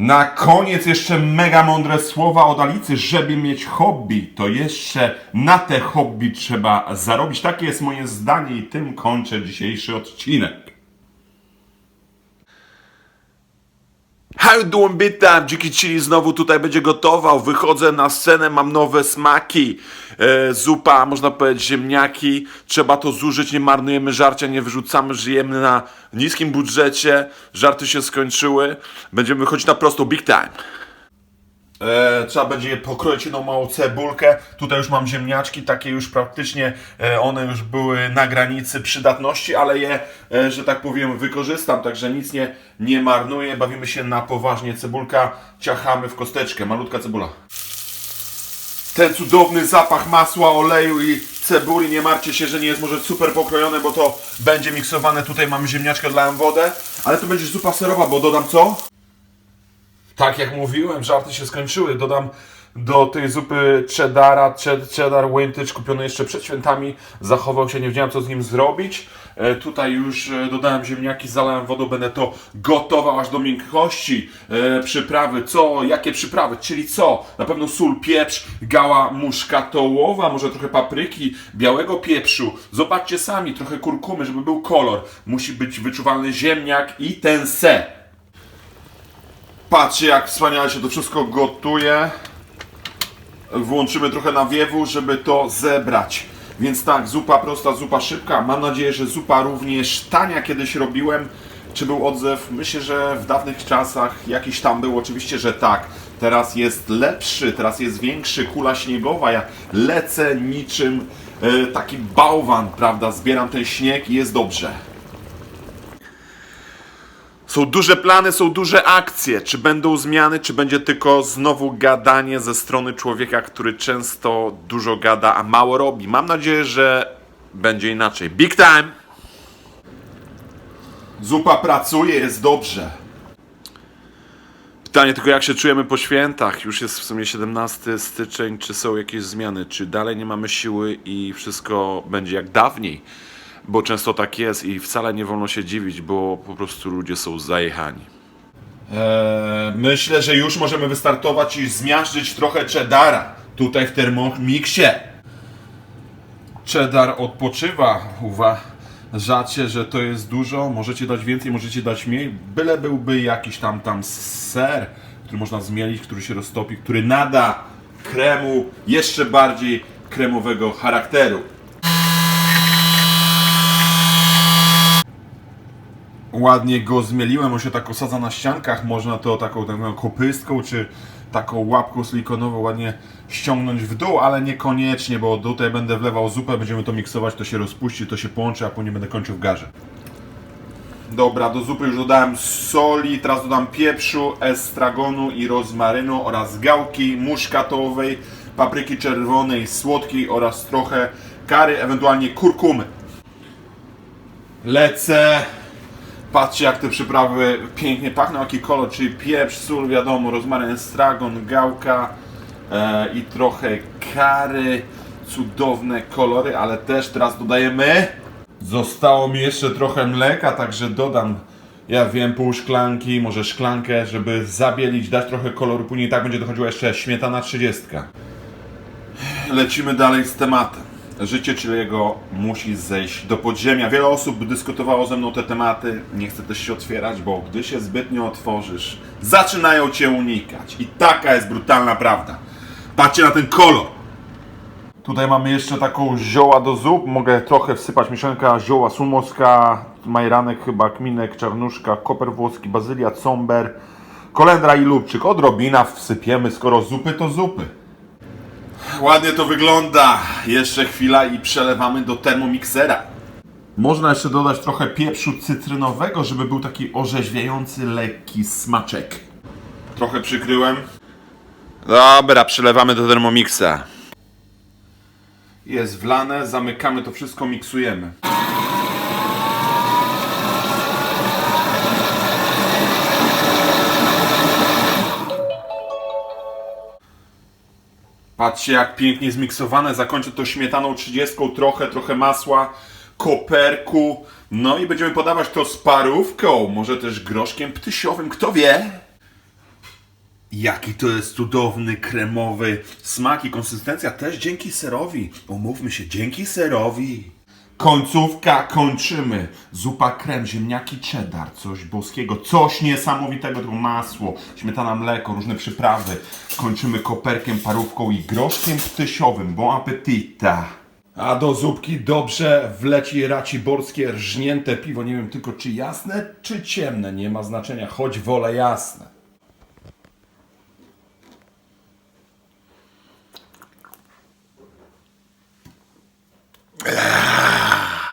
Na koniec jeszcze mega mądre słowa od Alicy, żeby mieć hobby, to jeszcze na te hobby trzeba zarobić. Takie jest moje zdanie i tym kończę dzisiejszy odcinek. How doing, Bitam? Dziki Chili znowu tutaj będzie gotował. Wychodzę na scenę, mam nowe smaki. E, zupa, można powiedzieć ziemniaki. Trzeba to zużyć, nie marnujemy żarcia, nie wyrzucamy, żyjemy na niskim budżecie. Żarty się skończyły. Będziemy wychodzić na prostą, big time. E, trzeba będzie pokroić jedną małą cebulkę. Tutaj już mam ziemniaczki, takie już praktycznie e, one już były na granicy przydatności, ale je, e, że tak powiem, wykorzystam, także nic nie, nie marnuję. Bawimy się na poważnie. Cebulka ciachamy w kosteczkę, malutka cebula. Ten cudowny zapach masła, oleju i cebuli, nie martwcie się, że nie jest może super pokrojone, bo to będzie miksowane. Tutaj mamy ziemniaczkę, dodałem wodę, ale to będzie zupa serowa, bo dodam co? Tak jak mówiłem, żarty się skończyły. Dodam do tej zupy cheddara, ched- cheddar vintage kupiony jeszcze przed świętami. Zachował się, nie wiedziałem co z nim zrobić. E, tutaj już e, dodałem ziemniaki, zalałem wodą, będę to gotował aż do miękkości. E, przyprawy, co? Jakie przyprawy? Czyli co? Na pewno sól, pieprz, gała muszkatołowa, może trochę papryki, białego pieprzu. Zobaczcie sami, trochę kurkumy, żeby był kolor. Musi być wyczuwalny ziemniak i ten se. Patrzcie jak wspaniale się to wszystko gotuje. Włączymy trochę nawiewu, żeby to zebrać. Więc tak, zupa prosta, zupa szybka. Mam nadzieję, że zupa również tania kiedyś robiłem. Czy był odzew? Myślę, że w dawnych czasach jakiś tam był. Oczywiście, że tak. Teraz jest lepszy, teraz jest większy, kula śniegowa. Ja lecę niczym e, taki bałwan, prawda? Zbieram ten śnieg i jest dobrze. Są duże plany, są duże akcje. Czy będą zmiany, czy będzie tylko znowu gadanie ze strony człowieka, który często dużo gada, a mało robi? Mam nadzieję, że będzie inaczej. Big time! Zupa pracuje, jest dobrze. Pytanie tylko, jak się czujemy po świętach? Już jest w sumie 17 styczeń. Czy są jakieś zmiany? Czy dalej nie mamy siły i wszystko będzie jak dawniej? Bo często tak jest i wcale nie wolno się dziwić, bo po prostu ludzie są zajechani. Eee, myślę, że już możemy wystartować i zmiażdżyć trochę cheddara tutaj w Thermomixie. Cheddar odpoczywa. Uważacie, że to jest dużo? Możecie dać więcej, możecie dać mniej. Byle byłby jakiś tam tam ser, który można zmielić, który się roztopi, który nada kremu jeszcze bardziej kremowego charakteru. Ładnie go zmieliłem, on się tak osadza na ściankach, można to taką, taką kopystką czy taką łapką silikonową ładnie ściągnąć w dół, ale niekoniecznie, bo tutaj będę wlewał zupę, będziemy to miksować, to się rozpuści, to się połączy, a później będę kończył w garze. Dobra, do zupy już dodałem soli, teraz dodam pieprzu, estragonu i rozmarynu oraz gałki muszkatowej, papryki czerwonej, słodkiej oraz trochę kary, ewentualnie kurkumy. Lecę. Patrzcie jak te przyprawy pięknie pachną, jaki kolor, czyli pieprz, sól, wiadomo, rozmaryn, estragon, gałka e, i trochę kary. Cudowne kolory, ale też teraz dodajemy. Zostało mi jeszcze trochę mleka, także dodam, ja wiem, pół szklanki, może szklankę, żeby zabielić, dać trochę koloru. Później tak będzie dochodziła jeszcze śmietana 30. Lecimy dalej z tematem. Życie Chiliego musi zejść do podziemia. Wiele osób dyskutowało ze mną te tematy. Nie chcę też się otwierać, bo gdy się zbytnio otworzysz, zaczynają cię unikać. I taka jest brutalna prawda. Patrzcie na ten kolor. Tutaj mamy jeszcze taką zioła do zup. Mogę trochę wsypać mieszanka zioła sumowska, majranek chyba, kminek, czarnuszka, koper włoski, bazylia, comber, kolendra i lubczyk. Odrobina wsypiemy, skoro zupy to zupy. Ładnie to wygląda. Jeszcze chwila i przelewamy do termomixera. Można jeszcze dodać trochę pieprzu cytrynowego, żeby był taki orzeźwiający, lekki smaczek. Trochę przykryłem. Dobra, przelewamy do Thermomixa. Jest wlane, zamykamy to wszystko, miksujemy. Patrzcie jak pięknie zmiksowane, zakończę to śmietaną 30, trochę, trochę masła, koperku. No i będziemy podawać to z parówką, może też groszkiem ptysiowym, kto wie? Jaki to jest cudowny, kremowy smak i konsystencja też dzięki serowi. Umówmy się, dzięki serowi. Końcówka, kończymy. Zupa krem, ziemniaki cheddar, coś boskiego, coś niesamowitego, to masło, śmietana, mleko, różne przyprawy. Kończymy koperkiem, parówką i groszkiem ptysiowym. Bon appetita. A do zupki dobrze wleci raciborskie rżnięte piwo. Nie wiem tylko czy jasne, czy ciemne. Nie ma znaczenia, choć wolę jasne.